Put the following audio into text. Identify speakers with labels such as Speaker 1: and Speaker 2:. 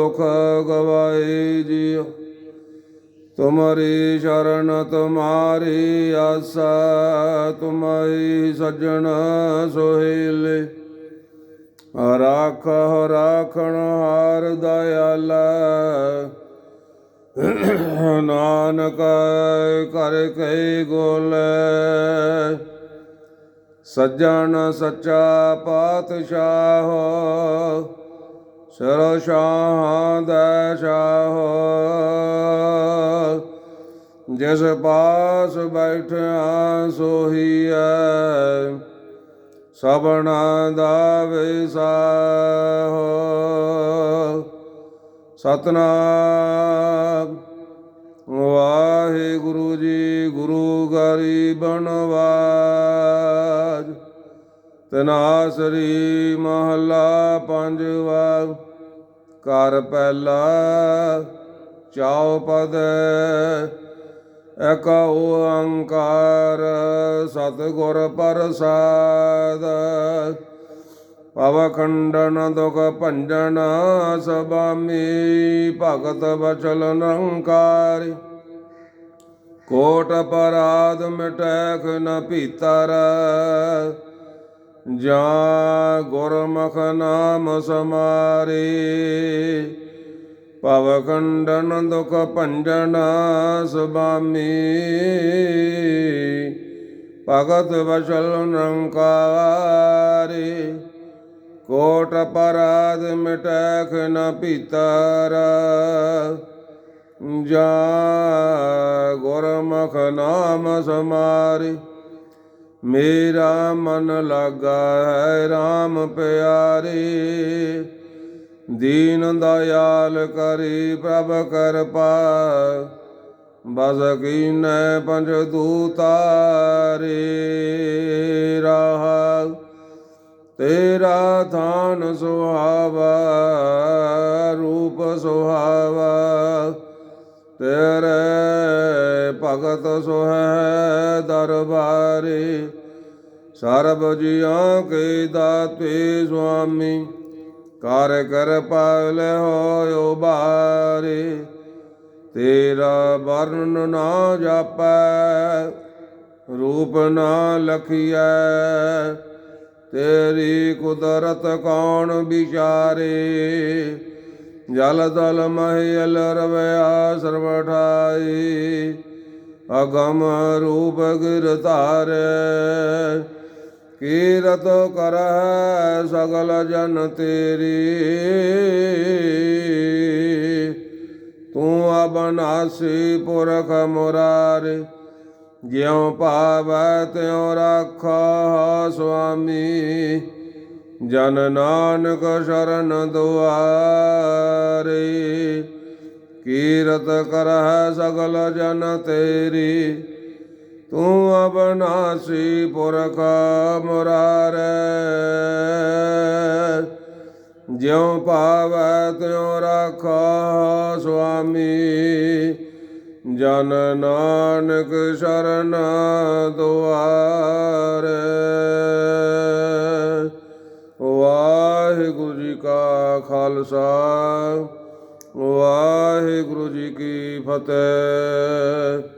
Speaker 1: ਦੁਖ ਗਵਾਏ ਜੀਉ ਤੁਮਰੀ ਸ਼ਰਨ, ਤੁਮਾਰੀ ਆਸਾ, ਤੁਮਈ ਸੱਜਣ ਸੋਹਿਲੇ। ਰਾਖ ਰਾਖਣ ਹਾਰ ਦਇਆਲਾ। ਨਾਨਕ ਕਰ ਕਈ ਗੋਲੇ। ਸੱਜਣ ਸੱਚਾ ਪਾਤਸ਼ਾਹ। ਹੋ ਸਿਰ ਸ਼ਾਹ ਦਾ ਸ਼ਾਹ। ਜਿਸ ਪਾਸ ਬੈਠਿਆ ਸੋਹੀ ਸੋਹੀਐ, ਸਭਨਾ ਦਾ ਵਿਸਾਹ। ਸਤਨਾਮ। ਵਾਹਿਗੁਰੂ ਜੀ ਗੁਰੂ ਗਰੀਬਨ ਵਾਜ ਤਨਾਸਰੀ ਮਹੱਲਾ ਪੰਜਵਾ। ਕਰ ਪਹਿਲਾ ਚਾਉ ਪਦ ਏਕ ਓੰਕਾਰ ਸਤਿਗੁਰ ਪ੍ਰਸਾਦ। ਪਵ ਖੰਡਨ, ਦੁਖ ਭੰਜਨ, ਸਬਾਮੀ, ਭਗਤ ਬਚਲ ਨਿਰੰਕਾਰ। ਕੋਟ ਪਰਾਧ ਮਿਟੈਖ ਨ ਭੀਤਰ ਜਾਂ ਗੁਰਮੁਖ ਨਾਮ ਸਮਾਰੇ, ਭਵ ਖੰਡਨ ਦੁਖ ਭੰਜਨ ਸੁਬਾਮੀ ਭਗਤ ਵਚਲ ਨਿਰੰਕਾਰੇ, ਕੋਟ ਪਰਾਧ ਮਿਟੈਖ ਨ ਭੀਤਰ। ਜਾ ਗੁਰਮੁਖ ਨਾਮ ਸਮਾਰੇ ਮੇਰਾ ਮਨ ਲਾਗਾ ਹੈ RAM ਪਿਆਰੇ। ਦੀਨ ਦਇਆਲ ਕਰੀ ਪ੍ਰਭ ਕਰਪਾ। ਬਸ ਕੀਨੈ ਪੰਜ ਦੂਤਾਰੇ। ਰਹਾ ਤੇਰਾ ਥਾਨ ਸੁਹਾਵਾ, ਰੂਪ ਸੁਹਾਵਾ। ਤੇਰੇ ਭਗਤ ਸੁਹੈ ਦਰਬਾਰੇ। ਸਰਬ ਜੀਆਂ ਕੇ ਦਾਤੇ ਸੁਆਮੀ, ਕਰ ਕਰ ਪਾਲ ਹੋਇ ਬਾਰੇ, ਤੇਰਾ ਵਰਨ ਨਾ ਜਾਪੈ, ਰੂਪ ਨਾ ਲਖੀਐ, ਤੇਰੀ ਕੁਦਰਤ ਕੌਣ ਵਿਚਾਰੇ? ਜਲ ਦਲ ਮਹਿਲ ਰਵਿਆ ਸਰਵਠਾਈ ਅਗਮ ਰੂਪ ਗਿਰ ਧਾਰੇ। ਕੀਰਤ ਕਰਹਿ ਸਗਲ ਜਨ ਤੇਰੀ। ਤੂੰ ਅਬਨਾਸੀ ਪੁਰਖ ਮੁਰਾਰੇ, ਜਿਉ ਭਾਵੈ ਤਿਉ ਰਾਖਾ ਸੁਆਮੀ। ਜਨ ਨਾਨਕ ਸ਼ਰਨ ਦੁਆਰੇ, ਕੀਰਤ ਕਰਹਿ ਸਗਲ ਜਨ ਤੇਰੀ। ਤੂੰ ਅਬਨਾਸੀ ਪੁਰਖ ਮੁਰਾਰੇ। ਜਿਉ ਭਾਵੈ ਤਿਉ ਰਾਖਾ ਸੁਆਮੀ। ਜਨ ਨਾਨਕ ਸ਼ਰਨ ਦੁਆਰੇ। ਵਾਹਿਗੁਰੂ ਜੀ ਕਾ ਖਾਲਸਾ, ਵਾਹਿਗੁਰੂ ਜੀ ਕੀ ਫਤਿਹ।